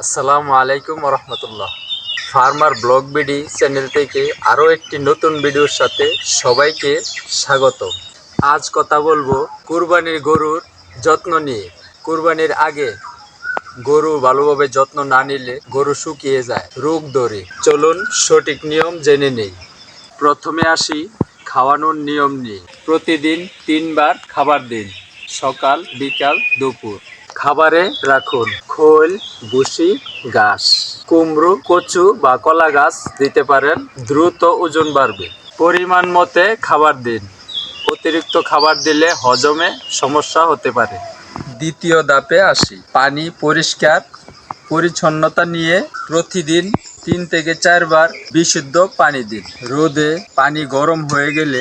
আসসালামু আলাইকুম রহমতুল্লাহ ফার্মার ব্লগ বিডি চ্যানেল থেকে আরও একটি নতুন ভিডিওর সাথে সবাইকে স্বাগত। আজ কথা বলব কুরবানির গরুর যত্ন নিয়ে। কুরবানির আগে গরু ভালোভাবে যত্ন না নিলে গরু শুকিয়ে যায়, রোগ ধরে। চলুন সঠিক নিয়ম জেনে নেই। প্রথমে আসি খাওয়ানোর নিয়ম নিয়ে। প্রতিদিন তিনবার খাবার দিন, সকাল, বিকাল, দুপুর। খাবারে রাখুন। খোল বুসি ঘাস, কুমড়ো, কচু বা কলা গাছ দিতে পারেন, দ্রুত ওজন বাড়বে। পরিমাণ মতে খাবার দিন। অতিরিক্ত খাবার দিলে হজমে সমস্যা হতে পারে। দ্বিতীয় ধাপে আসি। পানি পরিষ্কার, পরিচ্ছন্নতা নিয়ে প্রতিদিন তিন থেকে চারবার বিশুদ্ধ পানি দিন। রোদে পানি গরম হয়ে গেলে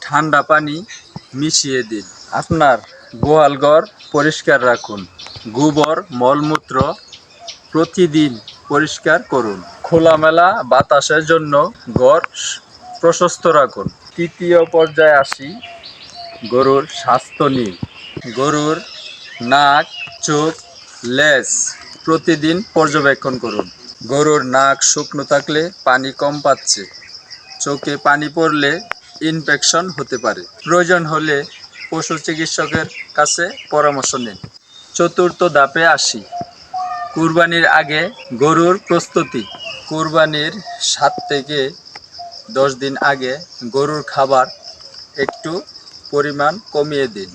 ঠান্ডা পানি মিশিয়ে দিন। আপনার গোয়ালঘর পরিষ্কার রাখুন। গোবর, মলমূত্র প্রতিদিন পরিষ্কার করুন। খোলামেলা বাতাসের জন্য ঘর প্রশস্ত রাখুন। তৃতীয় পর্যায়ে আসি, গরুর স্বাস্থ্য নিয়ে। গরুর নাক, চোখ, লেজ প্রতিদিন পর্যবেক্ষণ করুন। গরুর নাক শুকনো থাকলে পানি কম পাচ্ছে। চোখে পানি পড়লে ইনফেকশন হতে পারে। প্রয়োজন হলে পশু চিকিৎসকের কাছে পরামর্শ নিন। চতুর্থ ধাপে আসি। কুরবানির আগে গরুর প্রস্তুতি। কুরবানির সাত থেকে দশ দিন আগে গরুর খাবার একটু পরিমাণ কমিয়ে দিন।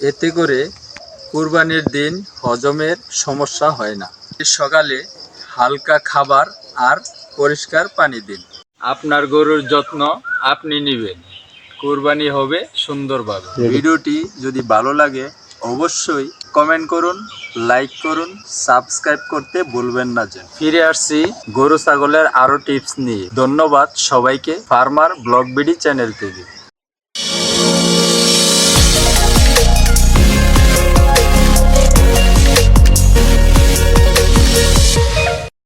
এতে করে কুরবানির দিন হজমের সমস্যা হয় না। সকালে হালকা খাবার আর পরিষ্কার পানি দিন। আপনার গরুর যত্ন আপনি নেবেন। কুরবানি হবে সুন্দরভাবে। ভিডিওটি যদি ভালো লাগে অবশ্যই কমেন্ট করুন লাইক করুন সাবস্ক্রাইব করতে ভুলবেন না যে ফিরে আসছি গরু ছাগলের আরও টিপস নিয়ে। ধন্যবাদ সবাইকে ফার্মার ব্লগ বিডি চ্যানেল থেকে।